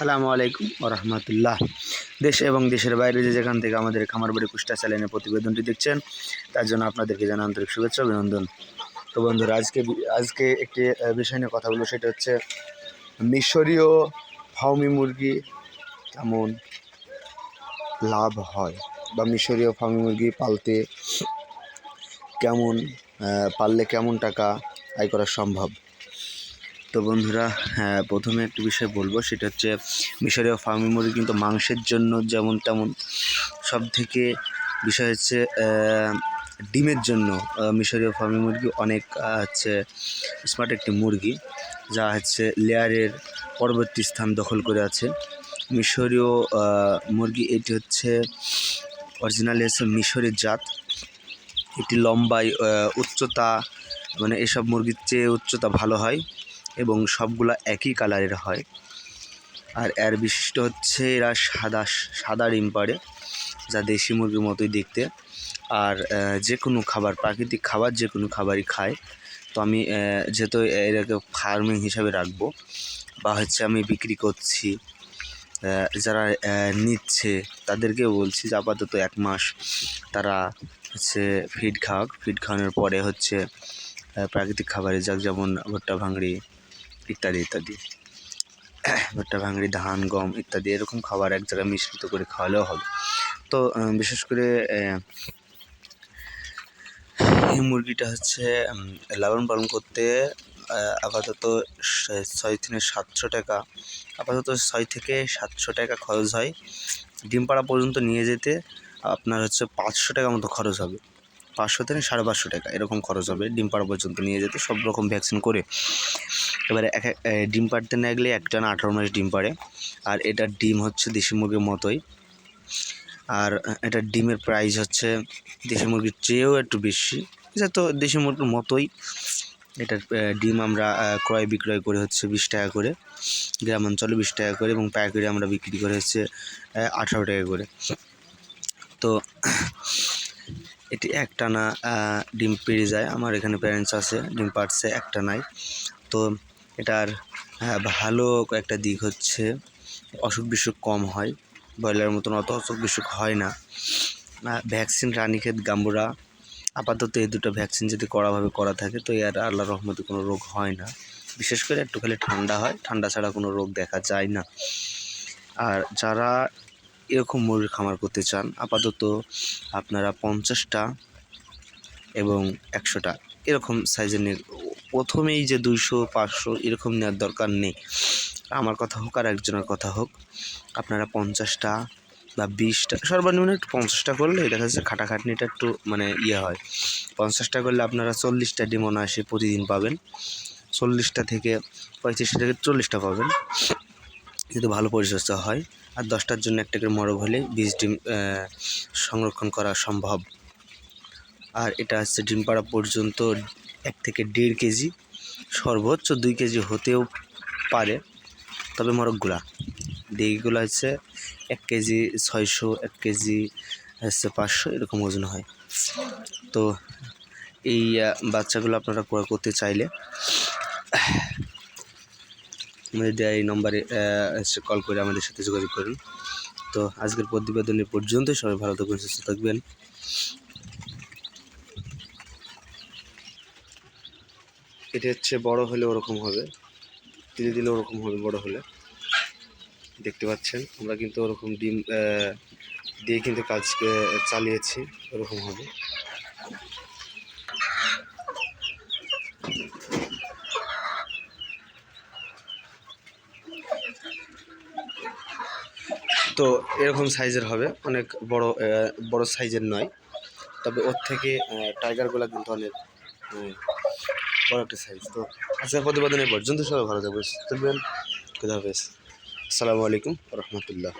আসসালামু আলাইকুম রহমতুল্লাহ। দেশ এবং দেশের বাইরে যে যেখান থেকে আমাদের খামার বাড়ি কুষ্টা চ্যানেলের প্রতিবেদনটি দেখছেন, তার জন্য আপনাদেরকে জানা আন্তরিক শুভেচ্ছা, অভিনন্দন। তো বন্ধুরা, আজকে আজকে একটি বিষয় নিয়ে কথা বলব, সেটা হচ্ছে মিশরীয় ফাউমি মুরগি কেমন লাভ হয় বা মিশরীয় ফাউমি মুরগি পালতে কেমন পাললে কেমন টাকা আয় করা সম্ভব? তো বন্ধুরা হ্যাঁ প্রথমে একটি বিষয় বলব, সেটা হচ্ছে মিশরীয় ফার্মি মুরগি কিন্তু মাংসের জন্য যেমন তেমন। সব থেকে বিষয় হচ্ছে ডিমের জন্য মিশরীয় ফার্মি মুরগি অনেক হচ্ছে স্মার্ট একটি মুরগি, যা হচ্ছে লেয়ারের পরবর্তী স্থান দখল করে আছে। মিশরীয় মুরগি এটি হচ্ছে অরিজিনালি হচ্ছে মিশরের জাত। এটি লম্বায় উচ্চতা মানে এসব মুরগির চেয়ে উচ্চতা ভালো হয়। এবং সবগুলা একই কালারের হয়। আর এর বিশিষ্ট হচ্ছে এরা সাদা সাদা ডিম পাড়ে, যা দেশি মুরগির মতোই দেখতে। আর যে কোনো খাবার, প্রাকৃতিক খাবার যে কোনো খাবারই খায়। তো আমি যেহেতু এটাকে ফার্মিং হিসাবে রাখব, বা হচ্ছে আমি বিক্রি করছি যারা নিচ্ছে, তাদেরকেও বলছি যে আপাতত এক মাস তারা হচ্ছে ফিড খাওয়াক ফিড খাওয়ানোর পরে হচ্ছে প্রাকৃতিক খাবারে যাক, যেমন ভুট্টা, ভাঙড়ি ইত্যাদি ইত্যাদি। ভুট্টা, ভাঙড়ি, ধান, গম ইত্যাদি এরকম খাবার এক জায়গায় মিশ্রিত করে খাওয়ালেও হবে। তো বিশেষ করে এই মুরগিটা হচ্ছে লালন পালন করতে আপাতত ছয় থেকে সাতশো টাকা, আপাতত ছয় থেকে সাতশো টাকা খরচ হয়। ডিম পাড়া পর্যন্ত নিয়ে যেতে আপনার হচ্ছে পাঁচশো টাকা মতো খরচ হবে। পাঁচশো থেকে সাড়ে পাঁচশো টাকা এরকম খরচ হবে। ডিম পাড়া পর্যন্ত নিয়ে যেতে সব রকম ভ্যাকসিন করে। এবারে এক এক- ডিম পাড়তে না গেলে একটা না আঠারো মাস ডিম পাড়ে। আর এটার ডিম হচ্ছে দেশি মুরগির মতোই। আর এটার ডিমের প্রাইস হচ্ছে দেশি মুরগির চেয়েও একটু বেশি। তো দেশি মুরগির মতোই। এটার ডিম আমরা ক্রয় বিক্রয় করে হচ্ছে বিশ টাকা করে। গ্রাম অঞ্চলে বিশ টাকা করে এবং পাইকারি আমরা বিক্রি করে হচ্ছে আঠারো টাকা করে। তো এটি একটানা ডিম পেড়ে যায়। আমার এখানে প্যারেন্টস আছে, ডিম পাড়ছে একটা নাই। তো এটার আহ, ভালো কয়েকটা দিক হচ্ছে। অসুখ বিসুখ কম হয় ব্রয়লারের মতন অত অসুখ বিসুখ হয় না। ভ্যাকসিন রানীক্ষেত গাম্বুরা আপাতত এই দুটো ভ্যাকসিন যদি কড়াভাবে করা থাকে তো এর আল্লাহ রহমতে কোনো রোগ হয় না। বিশেষ করে একটু খালি ঠান্ডা হয় ঠান্ডা ছাড়া কোনো রোগ দেখা যায় না। আর যারা এরকম মুরগির খামার করতে চান আপাতত আপনারা পঞ্চাশটা এবং একশোটা এরকম সাইজের প্রথমেই যে দুইশো, পাঁচশো এরকম নেওয়ার দরকার নেই। আমার কথা হোক আর একজনের কথা হোক, আপনারা পঞ্চাশটা বা বিশটা, সর্বনিম্ন একটু পঞ্চাশটা করলে দেখা যাচ্ছে খাটাখাটনিটা একটু মানে ইয়ে হয়। পঞ্চাশটা করলে আপনারা চল্লিশটা ডিম অনায়াসে প্রতিদিন পাবেন। চল্লিশটা থেকে পঁয়ত্রিশটা থেকে চল্লিশটা পাবেন। যদি ভালো পরিচর্যা হয়, আর দশটার জন্য একটা করে মরগ হলে বিশ ডিম সংরক্ষণ করা সম্ভব। আর এটা হচ্ছে ডিম পাড়া পর্যন্ত এক থেকে দেড় কেজি সর্বোচ্চ দুই কেজি হতেও পারে। তবে মরগগুলা ডিগগুলো হচ্ছে এক কেজি ছয়শো, এক কেজি হচ্ছে পাঁচশো, এরকম ওজন হয়। তো এই বাচ্চাগুলো আপনারা ক্রয় করতে চাইলে আমাদের দেওয়া এই নম্বরে কল করে আমাদের সাথে যোগাযোগ করুন। তো আজকের প্রতিবেদন পর্যন্তই। সবাই ভালো থাকবেন, সুস্থ থাকবেন। এটা হচ্ছে বড় হলে ওরকম হবে। ধীরে দিলে ওরকম হবে বড় হলে। দেখতে পাচ্ছেন, আমরা কিন্তু ওরকম ডিম দিয়ে কিন্তু কাজ চালিয়েছি, ওরকম হবে। তো এরকম সাইজের হবে, অনেক বড় বড় সাইজের নয়। তবে ওর থেকে টাইগারগুলো কিন্তু অনেক বড় একটা সাইজ তো আজকের প্রতিবেদন পর্যন্ত সবাই ভালো থাকবেন, সুস্থ থাকবেন। খুদা হাফেজ। আসসালামু আলাইকুম রহমতুল্লাহ।